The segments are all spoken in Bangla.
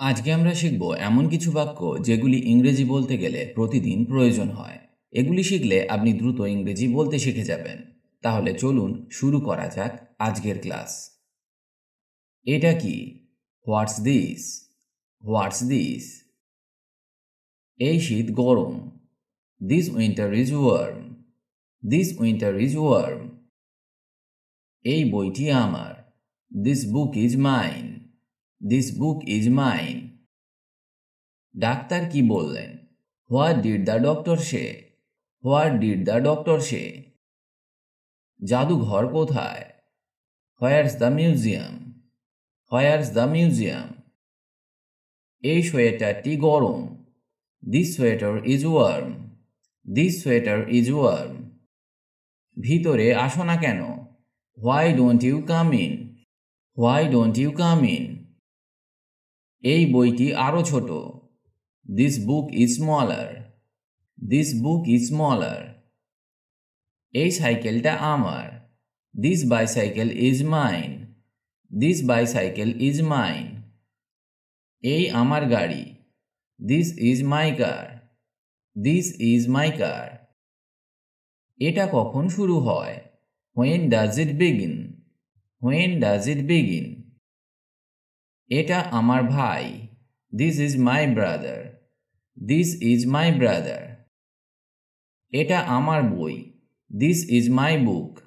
আজকে আমরা শিখব এমন কিছু বাক্য যেগুলি ইংরেজি বলতে গেলে প্রতিদিন প্রয়োজন হয়। এগুলি শিখলে আপনি দ্রুত ইংরেজি বলতে শিখে যাবেন। তাহলে চলুন শুরু করা যাক আজকের ক্লাস। এটা কি? হোয়াটস দিস হোয়াটস দিস এই শীত গরম। This winter is warm this winter is warm এই বইটি আমার। This book is mine this book is mine doctor কি বললেন? What did the doctor say what did the doctor say জাদুঘর কোথায়? Where's the museum where's the museum এই সোয়েটারটি গরম। This sweater is warm this sweater is warm ভিতরে আসো না কেন? Why don't you come in why don't you come in এই বইটি আরও ছোট। This book is smaller this book is smaller এই সাইকেলটা আমার। This bicycle is mine this bicycle is mine এই আমার গাড়ি। This is my car this is my car এটা কখন শুরু হয়? When does it begin when does it begin এটা আমার ভাই। This is my brother this is my brother এটা আমার বই। This is my book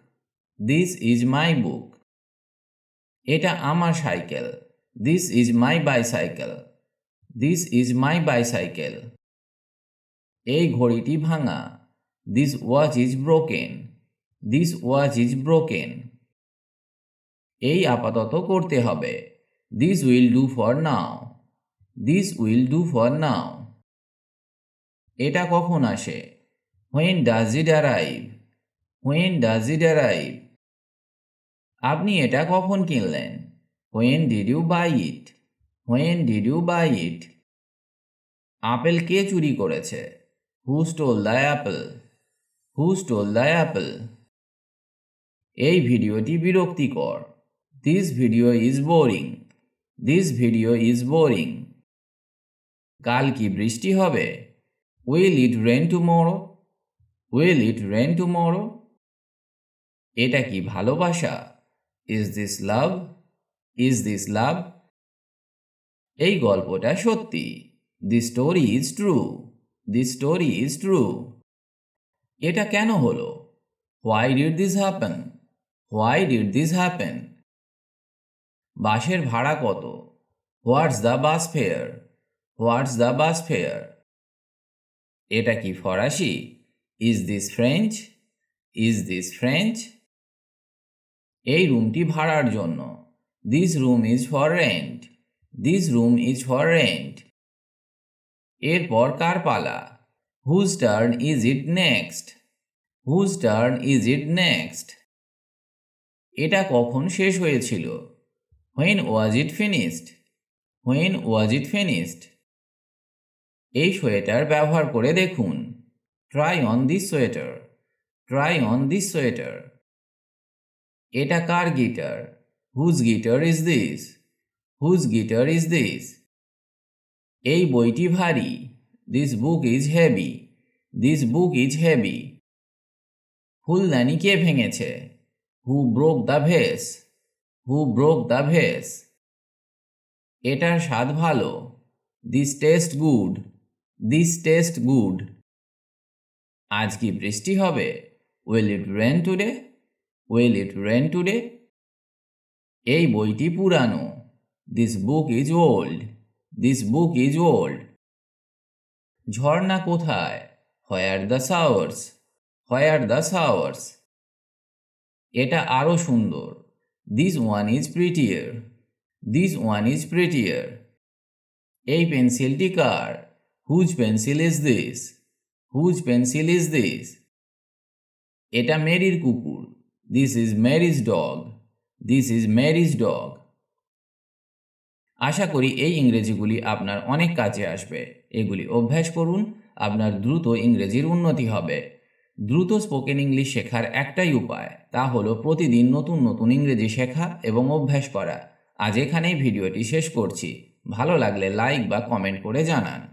this is my book এটা আমার cycle. This is my bicycle this is my bicycle এই ঘড়িটি ভাঙা। This watch is broken this watch is broken এই আপাতত করতে হবে। This will do for now this will do for now এটা কখন আসে? When does it arrive when does it arrive আপনি এটা কখন কিনলেন? When did you buy it when did you buy it apple কে চুরি করেছে? Who stole the apple who stole the apple এই ভিডিওটি বিরক্তিকর। This video is boring this video is boring কাল কি বৃষ্টি হবে? Will it rain tomorrow will it rain tomorrow এটা কি ভালোবাসা? Is this love is this love এই গল্পটা সত্যি। The story is true the story is true এটা কেন হলো? Why did this happen why did this happen বাসের ভাড়া কত? What's the bus fare? What's the bus fare? এটা কি ফরাসি? Is this French? Is this French? এই রুমটি ভাড়ার জন্য। This room is for rent. This room is for rent. এরপর কার পালা whose turn is it next? Whose turn is it next? এটা কখন শেষ হয়েছিল? When was it finished when was it finished এই সোয়েটার ব্যবহার করে দেখুন। Try on this sweater try on this sweater এটা কার guitar? Whose guitar is this whose guitar is this এই বইটি ভারী। This book is heavy this book is heavy ফুলদানি কে ভেঙেছে? Who broke the vase who broke the vase এটার স্বাদ ভালো। This taste good this taste good আজ কি বৃষ্টি হবে? Will it rain today will it rain today এই বইটি পুরানো। This book is old this book is old ঝর্ণা কোথায়? Where the showers where the showers এটা আরও সুন্দর। This one is prettier this one is prettier এই পেন্সিলটি কার? Whose pencil is this whose pencil is this এটা মেরির কুকুর। This is Mary's dog this is Mary's dog আশা করি এই ইংরেজিগুলি আপনার অনেক কাজে আসবে। এগুলি অভ্যাস করুন, আপনার দ্রুত ইংরেজির উন্নতি হবে। দ্রুত স্পোকেন ইংলিশ শেখার একটাই উপায়, তা হলো প্রতিদিন নতুন নতুন ইংরেজি শেখা এবং অভ্যাস করা। আজ এখানেই ভিডিওটি শেষ করছি। ভালো লাগলে লাইক বা কমেন্ট করে জানান।